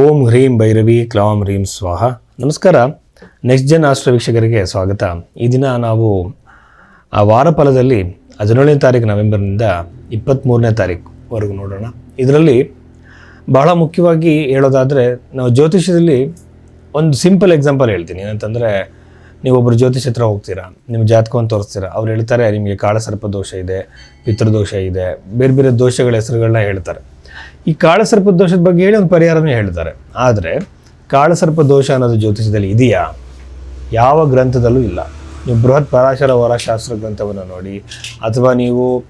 ಓಂ ಹ್ರೀಂ ಭೈರವಿ, ಕ್ಲಾಂ ಹ್ರೀಂ ಸ್ವಾಹ. ನಮಸ್ಕಾರ. Next Jan astral ವೀಕ್ಷಕರಿಗೆ ಸ್ವಾಗತ. ಈ ದಿನ ನಾವು ಆ ವಾರ ಫಲದಲ್ಲಿ ಹದಿನೇಳನೇ ತಾರೀಕು ನವೆಂಬರ್ನಿಂದ ಇಪ್ಪತ್ತ್ಮೂರನೇ ತಾರೀಕುವರೆಗೂ ನೋಡೋಣ. ಇದರಲ್ಲಿ ಬಹಳ ಮುಖ್ಯವಾಗಿ ಹೇಳೋದಾದರೆ, ನಾವು ಜ್ಯೋತಿಷ್ಯದಲ್ಲಿ ಒಂದು ಸಿಂಪಲ್ ಎಕ್ಸಾಂಪಲ್ ಹೇಳ್ತೀನಿ. ಏನಂತಂದರೆ ನೀವೊಬ್ಬರು ಜ್ಯೋತಿಷ್ ಹತ್ರ ಹೋಗ್ತೀರಾ, ನಿಮ್ಮ ಜಾತಕವನ್ನು ತೋರಿಸ್ತೀರಾ, ಅವ್ರು ಹೇಳ್ತಾರೆ, ನಿಮಗೆ ಕಾಳಸರ್ಪ ದೋಷ ಇದೆ, ಪಿತೃದೋಷ ಇದೆ ಬೇರೆ ಬೇರೆ ದೋಷಗಳ ಹೆಸರುಗಳನ್ನ ಹೇಳ್ತಾರೆ. ಈ ಕಾಳಸರ್ಪ ದೋಷದ ಬಗ್ಗೆ ಹೇಳಿ ಒಂದು ಪರಿಹಾರನೇ ಹೇಳ್ತಾರೆ. ಆದರೆ, ಕಾಳಸರ್ಪ ದೋಷ ಅನ್ನೋದು ಜ್ಯೋತಿಷದಲ್ಲಿ ಇದೆಯಾ? ಯಾವ ಗ್ರಂಥದಲ್ಲೂ ಇಲ್ಲ. ನೀವು ಬೃಹತ್ ಪರಾಶರ ವರಶಾಸ್ತ್ರ ಗ್ರಂಥವನ್ನು ನೋಡಿ, ಅಥವಾ ನೀವು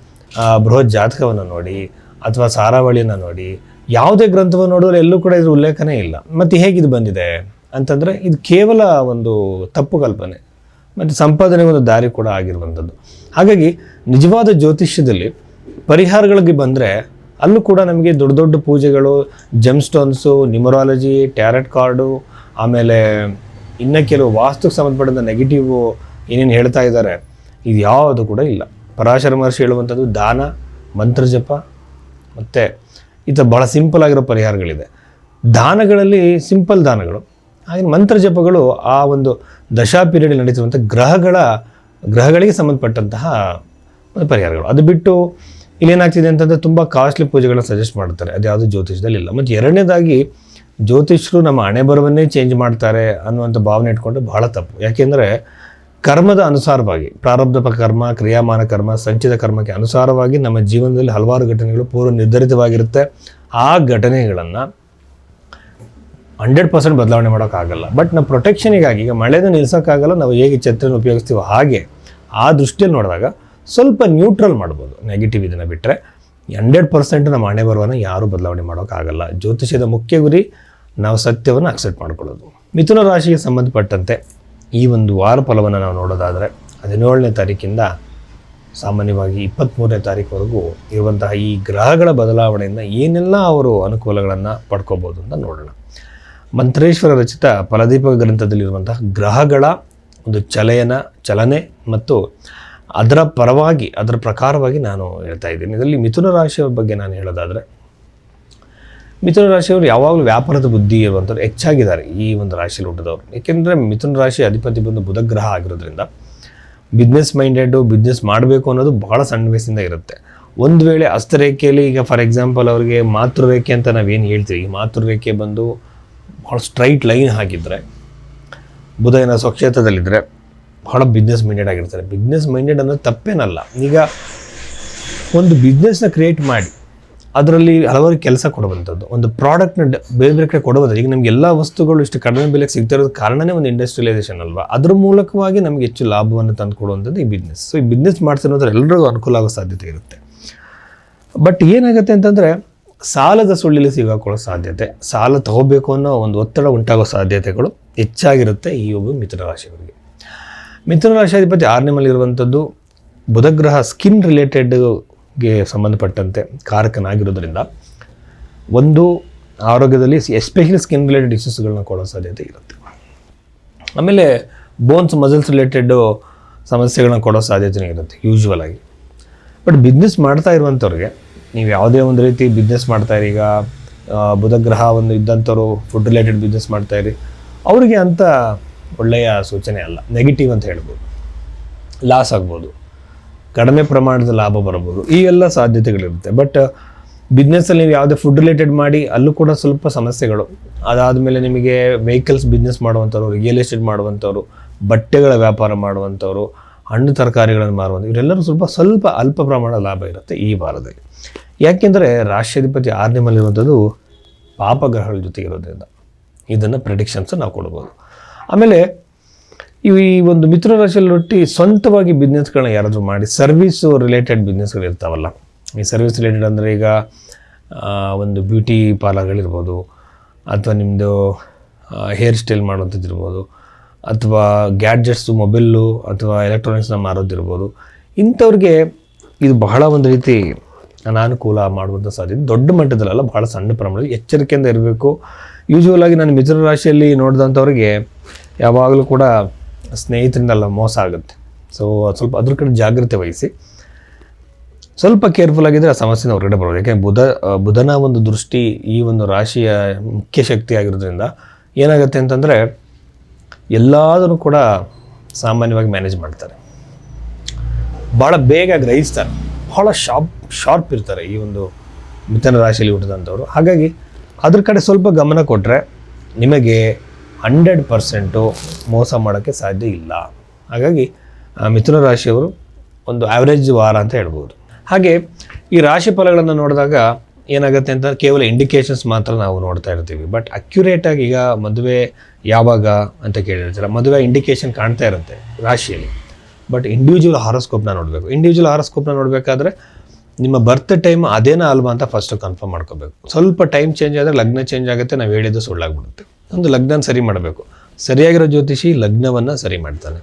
ಬೃಹತ್ ಜಾತಕವನ್ನು ನೋಡಿ, ಅಥವಾ ಸಾರಾವಳಿಯನ್ನು ನೋಡಿ, ಯಾವುದೇ ಗ್ರಂಥವನ್ನು ನೋಡಿದ್ರೆ ಎಲ್ಲೂ ಕೂಡ ಇದ್ರ ಉಲ್ಲೇಖನೇ ಇಲ್ಲ. ಮತ್ತು ಹೇಗಿದು ಬಂದಿದೆ? ಅಂತಂದರೆ, ಇದು ಕೇವಲ ಒಂದು ತಪ್ಪು ಕಲ್ಪನೆ. ಮತ್ತು ಸಂಪಾದನೆ ಒಂದು ದಾರಿ ಕೂಡ ಆಗಿರುವಂಥದ್ದು. ಹಾಗಾಗಿ, ನಿಜವಾದ ಜ್ಯೋತಿಷ್ಯದಲ್ಲಿ ಪರಿಹಾರಗಳಿಗೆ ಬಂದರೆ ಅಲ್ಲೂ ಕೂಡ ನಮಗೆ ದೊಡ್ಡ ದೊಡ್ಡ ಪೂಜೆಗಳು gem stones numerology tarot card ಆಮೇಲೆ ಇನ್ನು ಕೆಲವು ವಾಸ್ತುಕ್ಕೆ ಸಂಬಂಧಪಟ್ಟಂಥ ನೆಗೆಟಿವ್ ಏನೇನು ಹೇಳ್ತಾ ಇದ್ದಾರೆ, ಇದು ಯಾವುದು ಕೂಡ ಇಲ್ಲ. ಪರಾಶರ ಮಹರ್ಷಿ ಹೇಳುವಂಥದ್ದು ದಾನ ಮಂತ್ರಜಪ ಮತ್ತು ಈ ಥರ ಭಾಳ ಸಿಂಪಲ್ ಆಗಿರೋ ಪರಿಹಾರಗಳಿದೆ. ದಾನಗಳಲ್ಲಿ ಸಿಂಪಲ್ ದಾನಗಳು, ಹಾಗೆ ಮಂತ್ರ ಜಪಗಳು ಆ ಒಂದು ದಶಾ ಪೀರಿಯಡ್ ನಡೀತಿರುವಂಥ ಗ್ರಹಗಳ, ಗ್ರಹಗಳಿಗೆ ಸಂಬಂಧಪಟ್ಟಂತಹ ಪರಿಹಾರಗಳು. ಅದು ಬಿಟ್ಟು ಇಲ್ಲೇನಾಗ್ತಿದೆ ಅಂತಂದರೆ ತುಂಬ ಕಾಸ್ಟ್ಲಿ ಪೂಜೆಗಳನ್ನ ಸಜೆಸ್ಟ್ ಮಾಡ್ತಾರೆ. ಅದು ಯಾವುದು ಜ್ಯೋತಿಷದಲ್ಲಿ ಇಲ್ಲ. ಮತ್ತು ಎರಡನೇದಾಗಿ ಜ್ಯೋತಿಷರು ನಮ್ಮ ಹಣೆ ಬರವನ್ನೇ ಚೇಂಜ್ ಮಾಡ್ತಾರೆ ಅನ್ನುವಂಥ ಭಾವನೆ ಇಟ್ಕೊಂಡು ಬಹಳ ತಪ್ಪು. ಯಾಕೆಂದರೆ ಕರ್ಮದ ಅನುಸಾರವಾಗಿ ಪ್ರಾರಬ್ಧ ಕರ್ಮ, ಕ್ರಿಯಾಮಾನ ಕರ್ಮ, ಸಂಚಿತ ಕರ್ಮಕ್ಕೆ ಅನುಸಾರವಾಗಿ ನಮ್ಮ ಜೀವನದಲ್ಲಿ ಹಲವಾರು ಘಟನೆಗಳು ಪೂರ್ವ ನಿರ್ಧರಿತವಾಗಿರುತ್ತೆ. ಆ ಘಟನೆಗಳನ್ನು ಹಂಡ್ರೆಡ್ ಪರ್ಸೆಂಟ್ ಬದಲಾವಣೆ ಮಾಡೋಕ್ಕಾಗಲ್ಲ. ಬಟ್ ನಮ್ಮ ಪ್ರೊಟೆಕ್ಷನಿಗಾಗಿ ಈಗ ಮಳೆನ ನಿಲ್ಸೋಕ್ಕಾಗಲ್ಲ, ನಾವು ಹೇಗೆ ಛತ್ರನ ಉಪಯೋಗಿಸ್ತೀವೋ ಹಾಗೆ ಆ ದೃಷ್ಟಿಯಲ್ಲಿ ನೋಡಿದಾಗ ಸ್ವಲ್ಪ ನ್ಯೂಟ್ರಲ್ ಮಾಡ್ಬೋದು. ನೆಗೆಟಿವ್ ಇದನ್ನು ಬಿಟ್ಟರೆ ಹಂಡ್ರೆಡ್ ಪರ್ಸೆಂಟ್ ನಮ್ಮ ಹಣೆ ಬರುವನ್ನು ಯಾರೂ ಬದಲಾವಣೆ ಮಾಡೋಕ್ಕಾಗಲ್ಲ ಜ್ಯೋತಿಷ್ಯದ ಮುಖ್ಯ ಗುರಿ ನಾವು ಸತ್ಯವನ್ನು ಅಕ್ಸೆಪ್ಟ್ ಮಾಡ್ಕೊಳ್ಳೋದು. ಮಿಥುನ ರಾಶಿಗೆ ಸಂಬಂಧಪಟ್ಟಂತೆ ಈ ಒಂದು ವಾರ ಫಲವನ್ನು ನಾವು ನೋಡೋದಾದರೆ ಹದಿನೇಳನೇ ತಾರೀಕಿಂದ ಸಾಮಾನ್ಯವಾಗಿ ಇಪ್ಪತ್ತ್ಮೂರನೇ ತಾರೀಕುವರೆಗೂ ಇರುವಂತಹ ಈ ಗ್ರಹಗಳ ಬದಲಾವಣೆಯಿಂದ ಏನೆಲ್ಲ ಅವರು ಅನುಕೂಲಗಳನ್ನು ಪಡ್ಕೋಬೋದು ಅಂತ ನೋಡೋಣ. ಮಂತ್ರೇಶ್ವರ ರಚಿತ ಫಲದೀಪ ಗ್ರಂಥದಲ್ಲಿರುವಂತಹ ಗ್ರಹಗಳ ಒಂದು ಚಲಯನ, ಚಲನೆ ಮತ್ತು ಅದರ ಪರವಾಗಿ, ಅದರ ಪ್ರಕಾರವಾಗಿ ನಾನು ಹೇಳ್ತಾ ಇದ್ದೀನಿ. ಇದರಲ್ಲಿ ಮಿಥುನ ರಾಶಿಯ ಬಗ್ಗೆ ನಾನು ಹೇಳೋದಾದರೆ, ಮಿಥುನ ರಾಶಿಯವರು ಯಾವಾಗಲೂ ವ್ಯಾಪಾರದ ಬುದ್ಧಿ ಇರುವಂಥವ್ರು ಹೆಚ್ಚಾಗಿದ್ದಾರೆ ಈ ಒಂದು ರಾಶಿಯಲ್ಲಿ ಹುಟ್ಟಿದವರು. ಏಕೆಂದರೆ ಮಿಥುನ ರಾಶಿ ಅಧಿಪತಿ ಬಂದು ಬುಧ ಗ್ರಹ ಆಗಿರೋದ್ರಿಂದ ಬಿಸ್ನೆಸ್ ಮೈಂಡೆಡು ಬಿಸ್ನೆಸ್ ಮಾಡಬೇಕು ಅನ್ನೋದು ಬಹಳ ಸಣ್ಣ ವಯಸ್ಸಿಂದ ಇರುತ್ತೆ. ಒಂದು ವೇಳೆ ಹಸ್ತರೇಖೆಯಲ್ಲಿ ಈಗ ಫಾರ್ ಎಕ್ಸಾಂಪಲ್ ಅವರಿಗೆ ಮಾತೃರೇಖೆ ಅಂತ ನಾವೇನು ಹೇಳ್ತೀವಿ? ಈ ಮಾತೃರೇಖೆ ಬಂದು ಭಾಳ ಸ್ಟ್ರೈಟ್ ಲೈನ್ ಹಾಕಿದರೆ ಬುಧ ಏನೋ ಸ್ವಕ್ಷೇತ್ರದಲ್ಲಿದ್ದರೆ ಬಹಳ ಬಿಸ್ನೆಸ್ ಮೈಂಡೆಡ್ ಆಗಿರ್ತಾರೆ. ಬಿಸ್ನೆಸ್ ಮೈಂಡೆಡ್ ಅಂದರೆ ತಪ್ಪೇನಲ್ಲ. ಈಗ ಒಂದು ಬಿಸ್ನೆಸ್ನ ಕ್ರಿಯೇಟ್ ಮಾಡಿ, ಅದರಲ್ಲಿ ಹಲವಾರು ಕೆಲಸ ಕೊಡುವಂಥದ್ದು, ಒಂದು ಪ್ರಾಡಕ್ಟ್ನ ಬೇರೆ ಬೇರೆ ಕಡೆ ಕೊಡುವಂಥದ್ದು. ಈಗ ನಮ್ಗೆ ಎಲ್ಲ ವಸ್ತುಗಳು ಇಷ್ಟು ಕಡಿಮೆ ಬೆಲೆಗೆ ಸಿಗ್ತಿರೋದು ಕಾರಣನೇ ಒಂದು ಇಂಡಸ್ಟ್ರಿಯಲೈಸೇಷನ್ ಅಲ್ವಾ? ಅದ್ರ ಮೂಲಕವಾಗಿ ನಮಗೆ ಹೆಚ್ಚು ಲಾಭವನ್ನು ತಂದು ಕೊಡುವಂಥದ್ದು ಈ ಬಿಸ್ನೆಸ್ ಸೊ ಈ ಬಿಸ್ನೆಸ್ ಮಾಡ್ತಿರೋದ್ರೆ ಎಲ್ಲರಿಗೂ ಅನುಕೂಲ ಆಗೋ ಸಾಧ್ಯತೆ ಇರುತ್ತೆ. ಬಟ್ ಏನಾಗುತ್ತೆ ಅಂತಂದರೆ, ಸಾಲದ ಸುಳ್ಳಿಲಿ ಸಿಗಾಕೊಳ್ಳೋ ಸಾಧ್ಯತೆ, ಸಾಲ ತಗೋಬೇಕು ಅನ್ನೋ ಒಂದು ಒತ್ತಡ ಉಂಟಾಗೋ ಸಾಧ್ಯತೆಗಳು ಹೆಚ್ಚಾಗಿರುತ್ತೆ ಈ ಒಬ್ಬ ಮಿಥುನ ರಾಶಿಯವರಿಗೆ. ಮಿಥುನ ರಾಶಾಧಿಪತಿ ಆರನೇ ಮನೆಯಲ್ಲಿರುವಂಥದ್ದು ಬುಧಗ್ರಹ ಸ್ಕಿನ್ ರಿಲೇಟೆಡ್ಗೆ ಸಂಬಂಧಪಟ್ಟಂತೆ ಕಾರಕನಾಗಿರೋದ್ರಿಂದ ಒಂದು ಆರೋಗ್ಯದಲ್ಲಿ ಎಸ್ಪೆಷಲಿ ಸ್ಕಿನ್ ರಿಲೇಟೆಡ್ ಇಶ್ಯೂಸ್ಗಳನ್ನ ಕೊಡೋ ಸಾಧ್ಯತೆ ಇರುತ್ತೆ. ಆಮೇಲೆ ಬೋನ್ಸ್ ಮಸಲ್ಸ್ ರಿಲೇಟೆಡ್ ಸಮಸ್ಯೆಗಳನ್ನ ಕೊಡೋ ಸಾಧ್ಯತೆ ಇರುತ್ತೆ ಯೂಶ್ವಲ್ ಆಗಿ. ಬಟ್ ಬಿಸ್ನೆಸ್ ಮಾಡ್ತಾ ಇರುವಂಥವ್ರಿಗೆ, ನೀವು ಯಾವುದೇ ಒಂದು ರೀತಿ ಬಿಸ್ನೆಸ್ ಮಾಡ್ತಾಯಿರಿ ಈಗ ಬುಧಗ್ರಹ ಒಂದು ಇದ್ದಂಥವ್ರು ಫುಡ್ ರಿಲೇಟೆಡ್ ಬಿಸ್ನೆಸ್ ಮಾಡ್ತಾಯಿರಿ ಅವರಿಗೆ ಅಂಥ ಒಳ್ಳೆಯ ಸೂಚನೆ ಅಲ್ಲ ನೆಗೆಟಿವ್ ಅಂತ ಹೇಳ್ಬೋದು. ಲಾಸ್ ಆಗ್ಬೋದು. ಕಡಿಮೆ ಪ್ರಮಾಣದ ಲಾಭ ಬರ್ಬೋದು ಈ ಎಲ್ಲ ಸಾಧ್ಯತೆಗಳಿರುತ್ತೆ. ಬಟ್ ಬಿಸ್ನೆಸ್ಸಲ್ಲಿ ನೀವು ಯಾವುದೇ ಫುಡ್ ರಿಲೇಟೆಡ್ ಮಾಡಿ, ಅಲ್ಲೂ ಕೂಡ ಸ್ವಲ್ಪ ಸಮಸ್ಯೆಗಳು. ಅದಾದಮೇಲೆ ನಿಮಗೆ ವೆಹಿಕಲ್ಸ್ ಬಿಸ್ನೆಸ್ ಮಾಡುವಂಥವ್ರು ರಿಯಲ್ ಎಸ್ಟೇಟ್ ಮಾಡುವಂಥವ್ರು, ಬಟ್ಟೆಗಳ ವ್ಯಾಪಾರ ಮಾಡುವಂಥವ್ರು, ಹಣ್ಣು ತರಕಾರಿಗಳನ್ನು ಮಾರುವಂಥ ಇವರೆಲ್ಲರೂ ಸ್ವಲ್ಪ ಸ್ವಲ್ಪ ಅಲ್ಪ ಪ್ರಮಾಣದ ಲಾಭ ಇರುತ್ತೆ ಈ ವಾರದಲ್ಲಿ. ಯಾಕೆಂದರೆ ರಾಷ್ಟ್ರಾಧಿಪತಿ ಆರನೇ ಮನೆಯಿರುವಂಥದ್ದು ಪಾಪಗ್ರಹಗಳ ಜೊತೆಗಿರೋದ್ರಿಂದ. ಇದನ್ನು ಪ್ರೆಡಿಕ್ಷನ್ಸ್ ನಾವು ಕೊಡ್ಬೋದು. ಆಮೇಲೆ ಈ ಒಂದು ಮಿತ್ರ ರಾಶಿಯಲ್ಲಿ ರೊಟ್ಟಿ ಸ್ವಂತವಾಗಿ ಬಿಸ್ನೆಸ್ಗಳನ್ನ ಯಾರಾದರೂ ಮಾಡಿ ಸರ್ವಿಸ್ ರಿಲೇಟೆಡ್ ಬಿಸ್ನೆಸ್ಗಳು ಇರ್ತಾವಲ್ಲ. ಈ ಸರ್ವಿಸ್ ರಿಲೇಟೆಡ್ ಅಂದರೆ ಈಗ ಒಂದು ಬ್ಯೂಟಿ ಪಾರ್ಲರ್ಗಳಿರ್ಬೋದು ಅಥವಾ ನಿಮ್ಮದು ಹೇರ್ ಸ್ಟೈಲ್ ಮಾಡುವಂಥದ್ದು ಇರ್ಬೋದು, ಅಥವಾ ಗ್ಯಾಡ್ಜೆಟ್ಸು ಮೊಬೈಲು ಅಥವಾ ಎಲೆಕ್ಟ್ರಾನಿಕ್ಸ್ನ ಮಾರೋದಿರ್ಬೋದು ಇಂಥವ್ರಿಗೆ ಇದು ಬಹಳ ಒಂದು ರೀತಿ ಅನಾನುಕೂಲ ಮಾಡುವಂಥ ಸಾಧ್ಯತೆ ದೊಡ್ಡ ಮಟ್ಟದಲ್ಲ ಬಹಳ ಸಣ್ಣ ಪ್ರಮಾಣದಲ್ಲಿ ಎಚ್ಚರಿಕೆಯಿಂದ ಇರಬೇಕು. ಯೂಶುವಲ್ ಆಗಿ ನಾನು ಮಿಥುನ ರಾಶಿಯಲ್ಲಿ ನೋಡಿದಂಥವ್ರಿಗೆ ಯಾವಾಗಲೂ ಕೂಡ ಸ್ನೇಹಿತರಿಂದಲ್ಲ ಮೋಸ ಆಗುತ್ತೆ. ಸೊ ಸ್ವಲ್ಪ ಅದ್ರ ಕಡೆ ಜಾಗ್ರತೆ ವಹಿಸಿ. ಸ್ವಲ್ಪ ಕೇರ್ಫುಲ್ ಆಗಿದ್ದರೆ ಆ ಸಮಸ್ಯೆನ ಹೊರಗಡೆ ಬರೋದು. ಯಾಕೆ ಬುಧ ಬುಧನ ಒಂದು ದೃಷ್ಟಿ ಈ ಒಂದು ರಾಶಿಯ ಮುಖ್ಯ ಶಕ್ತಿ ಆಗಿರೋದ್ರಿಂದ ಏನಾಗುತ್ತೆ ಅಂತಂದರೆ ಎಲ್ಲದನ್ನು ಕೂಡ ಸಾಮಾನ್ಯವಾಗಿ ಮ್ಯಾನೇಜ್ ಮಾಡ್ತಾರೆ. ಭಾಳ ಬೇಗ ಗ್ರಹಿಸ್ತಾರೆ. ಭಾಳ ಶಾರ್ಪ್ ಶಾರ್ಪ್ ಇರ್ತಾರೆ ಈ ಒಂದು ಮಿಥುನ ರಾಶಿಯಲ್ಲಿ ಹುಟ್ಟಿದಂಥವ್ರು. ಹಾಗಾಗಿ ಅದ್ರ ಕಡೆ ಸ್ವಲ್ಪ ಗಮನ ಕೊಟ್ಟರೆ ನಿಮಗೆ ಹಂಡ್ರೆಡ್ ಪರ್ಸೆಂಟು ಮೋಸ ಮಾಡೋಕ್ಕೆ ಸಾಧ್ಯ ಇಲ್ಲ. ಹಾಗಾಗಿ ಮಿಥುನ ರಾಶಿಯವರು ಒಂದು ಆ್ಯಾವ್ರೇಜ್ ವಾರ ಅಂತ ಹೇಳ್ಬೋದು. ಹಾಗೆ, ಈ ರಾಶಿ ಫಲಗಳನ್ನು ನೋಡಿದಾಗ ಏನಾಗುತ್ತೆ ಅಂತ ಕೇವಲ ಇಂಡಿಕೇಶನ್ಸ್ ಮಾತ್ರ ನಾವು ನೋಡ್ತಾ ಇರ್ತೀವಿ. ಬಟ್ ಅಕ್ಯುರೇಟಾಗಿ ಈಗ ಮದುವೆ ಯಾವಾಗ ಅಂತ ಕೇಳಿರ್ತೀರ? ಮದುವೆ ಇಂಡಿಕೇಶನ್ ಕಾಣ್ತಾ ಇರುತ್ತೆ ರಾಶಿಯಲ್ಲಿ. ಬಟ್ ಇಂಡಿವಿಜುವಲ್ ಹಾರೋಸ್ಕೋಪ್ನ ನೋಡಬೇಕು. ಇಂಡಿವಿಜುವಲ್ ಹಾರೋಸ್ಕೋಪ್ನ ನೋಡಬೇಕಾದ್ರೆ ನಿಮ್ಮ ಬರ್ತ್ ಟೈಮ್ ಅದೇನಾ ಅಲ್ವಾ ಅಂತ ಫಸ್ಟು ಕನ್ಫರ್ಮ್ ಮಾಡ್ಕೋಬೇಕು. ಸ್ವಲ್ಪ ಟೈಮ್ ಚೇಂಜ್ ಆದರೆ ಲಗ್ನ ಚೇಂಜ್ ಆಗುತ್ತೆ, ನಾವು ಹೇಳಿದ್ದು ಸುಳ್ಳಾಗ್ಬಿಡುತ್ತೆ. ಒಂದು ಲಗ್ನನ ಸರಿ ಮಾಡಬೇಕು. ಸರಿಯಾಗಿರೋ ಜ್ಯೋತಿಷಿ ಲಗ್ನವನ್ನು ಸರಿ ಮಾಡ್ತಾನೆ.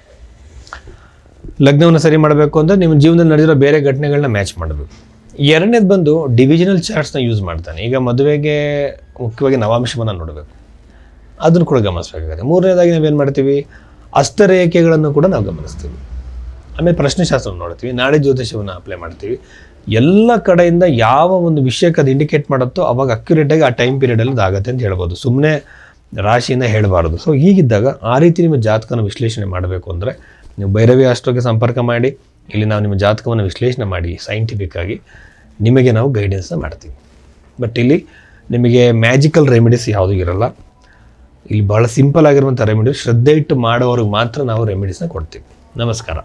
ಲಗ್ನವನ್ನು ಸರಿ ಮಾಡಬೇಕು ಅಂದರೆ ನಿಮ್ಮ ಜೀವನದಲ್ಲಿ ನಡೆದಿರೋ ಬೇರೆ ಘಟನೆಗಳನ್ನ ಮ್ಯಾಚ್ ಮಾಡಬೇಕು. ಎರಡನೇದು ಬಂದು ಡಿವಿಜನಲ್ ಚಾರ್ಟ್ಸ್ನ ಯೂಸ್ ಮಾಡ್ತಾನೆ. ಈಗ ಮದುವೆಗೆ ಮುಖ್ಯವಾಗಿ ನವಾಂಶವನ್ನು ನೋಡಬೇಕು. ಅದನ್ನು ಕೂಡ ಗಮನಿಸಬೇಕಾಗುತ್ತೆ. ಮೂರನೇದಾಗಿ ನಾವೇನು ಮಾಡ್ತೀವಿ? ಅಸ್ತರೇಖೆಗಳನ್ನು ಕೂಡ ನಾವು ಗಮನಿಸ್ತೀವಿ. ಆಮೇಲೆ ಪ್ರಶ್ನೆಶಾಸ್ತ್ರ ನೋಡ್ತೀವಿ. ನಾಳೆ ಜ್ಯೋತಿಷವನ್ನು ಅಪ್ಲೈ ಮಾಡ್ತೀವಿ. ಎಲ್ಲ ಕಡೆಯಿಂದ ಯಾವ ಒಂದು ವಿಷಯಕ್ಕೆ ಅದು ಇಂಡಿಕೇಟ್ ಮಾಡುತ್ತೋ ಅವಾಗ ಅಕ್ಯುರೇಟಾಗಿ ಆ ಟೈಮ್ ಪೀರಿಯಡಲ್ಲಿ ಅದು ಆಗುತ್ತೆ ಅಂತ ಹೇಳ್ಬೋದು. ಸುಮ್ಮನೆ ರಾಶಿಯಿಂದ ಹೇಳಬಾರ್ದು. ಸೊ ಹೀಗಿದ್ದಾಗ ಆ ರೀತಿ ನಿಮ್ಮ ಜಾತಕನ ವಿಶ್ಲೇಷಣೆ ಮಾಡಬೇಕು ಅಂದರೆ ನೀವು ಭೈರವಿ ಆಸ್ಟ್ರೋಗೆ ಸಂಪರ್ಕ ಮಾಡಿ, ಇಲ್ಲಿ ನಾವು ನಿಮ್ಮ ಜಾತಕವನ್ನು ವಿಶ್ಲೇಷಣೆ ಮಾಡಿ ಸೈಂಟಿಫಿಕ್ ಆಗಿ ನಿಮಗೆ ನಾವು ಗೈಡೆನ್ಸ್ನ ಮಾಡ್ತೀವಿ. ಬಟ್ ಇಲ್ಲಿ ನಿಮಗೆ ಮ್ಯಾಜಿಕಲ್ ರೆಮಿಡೀಸ್ ಯಾವುದೂ ಇರಲ್ಲ. ಇಲ್ಲಿ ಭಾಳ ಸಿಂಪಲ್ ಆಗಿರುವಂಥ ರೆಮಿಡಿ ಶ್ರದ್ಧೆ ಇಟ್ಟು ಮಾಡೋವ್ರಿಗೆ ಮಾತ್ರ ನಾವು ರೆಮಿಡೀಸ್ನ ಕೊಡ್ತೀವಿ. ನಮಸ್ಕಾರ.